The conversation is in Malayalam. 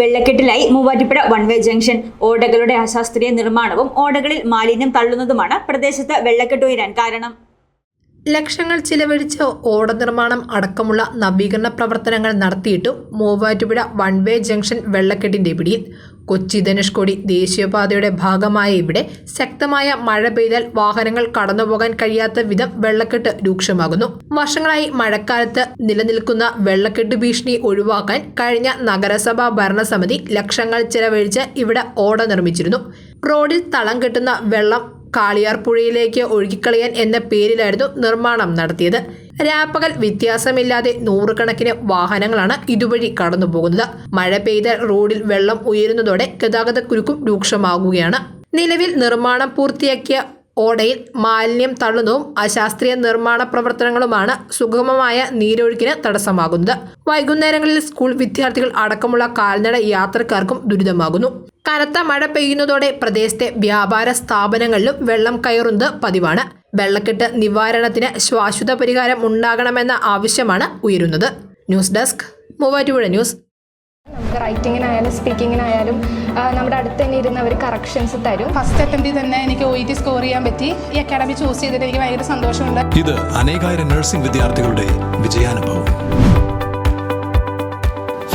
റോഡിലായി മൂവാറ്റുപുഴ വൺ വേ ജംഗ്ഷൻ. ഓടകളുടെ അശാസ്ത്രീയ നിർമ്മാണവും ഓടകളിൽ മാലിന്യം തള്ളുന്നതുമാണ് പ്രദേശത്ത് വെള്ളക്കെട്ട് ഉയരാൻ കാരണം. ലക്ഷങ്ങൾ ചിലവഴിച്ച് ഓട നിർമ്മാണം അടക്കമുള്ള നവീകരണ പ്രവർത്തനങ്ങൾ നടത്തിയിട്ടും മൂവാറ്റുപുഴ വൺ വേ ജംഗ്ഷൻ വെള്ളക്കെട്ടിന്റെ പിടിയിൽ കൊച്ചി ധനുഷ്കോടി ദേശീയപാതയുടെ ഭാഗമായ ഇവിടെ ശക്തമായ മഴ പെയ്താൽ വാഹനങ്ങൾ കടന്നുപോകാൻ കഴിയാത്ത വിധം വെള്ളക്കെട്ട് രൂക്ഷമാകുന്നു. വർഷങ്ങളായി മഴക്കാലത്ത് നിലനിൽക്കുന്ന വെള്ളക്കെട്ട് ഭീഷണി ഒഴിവാക്കാൻ കഴിഞ്ഞ നഗരസഭാ ഭരണസമിതി ലക്ഷങ്ങൾ ചിലവഴിച്ച് ഇവിടെ ഓട നിർമ്മിച്ചിരുന്നു റോഡിൽ തളം കെട്ടുന്ന വെള്ളം കാളിയാർ പുഴയിലേക്ക് ഒഴുകിക്കളയാൻ എന്ന പേരിലായിരുന്നു നിർമ്മാണം നടത്തിയത്. രാപ്പകൽ വ്യത്യാസമില്ലാതെ നൂറുകണക്കിന് വാഹനങ്ങളാണ് ഇതുവഴി കടന്നുപോകുന്നത്. മഴ പെയ്ത റോഡിൽ വെള്ളം ഉയരുന്നതോടെ ഗതാഗത കുരുക്കും രൂക്ഷമാകുകയാണ്. നിലവിൽ നിർമ്മാണം പൂർത്തിയാക്കിയ ഓടയിൽ മാലിന്യം തള്ളുന്നതും അശാസ്ത്രീയ നിർമ്മാണ പ്രവർത്തനങ്ങളുമാണ് സുഗമമായ നീരൊഴുക്കിന് തടസ്സമാകുന്നത്. വൈകുന്നേരങ്ങളിൽ സ്കൂൾ വിദ്യാർത്ഥികൾ അടക്കമുള്ള കാൽനട യാത്രക്കാർക്കും ദുരിതമാകുന്നു. കനത്ത മഴ പെയ്യുന്നതോടെ പ്രദേശത്തെ വ്യാപാര സ്ഥാപനങ്ങളിലും വെള്ളം കയറുന്നത് പതിവാണ്. വെള്ളക്കെട്ട് നിവാരണത്തിന് ശാശ്വത പരിഹാരം ഉണ്ടാകണമെന്ന ആവശ്യമാണ് ഉയരുന്നത്. News desk Muvattupuzha news. നമുക്ക് റൈറ്റിങ്ങിനായാലും സ്പീക്കിങ്ങിനായാലും നമ്മുടെ അടുത്ത് തന്നെ ഇരുന്ന് അവർ കറക്ഷൻസ് തരും. ഫസ്റ്റ് അറ്റംപ്റ്റിൽ തന്നെ എനിക്ക് ഒ ഇ ടി സ്കോർ ചെയ്യാൻ പറ്റി. ഈ അക്കാഡമി ചൂസ് ചെയ്തിട്ട് എനിക്ക് ഭയങ്കര സന്തോഷമുണ്ട്. ഇത് അനേകായിരം നഴ്സിംഗ് വിദ്യാർത്ഥികളുടെ വിജയാനുഭവം.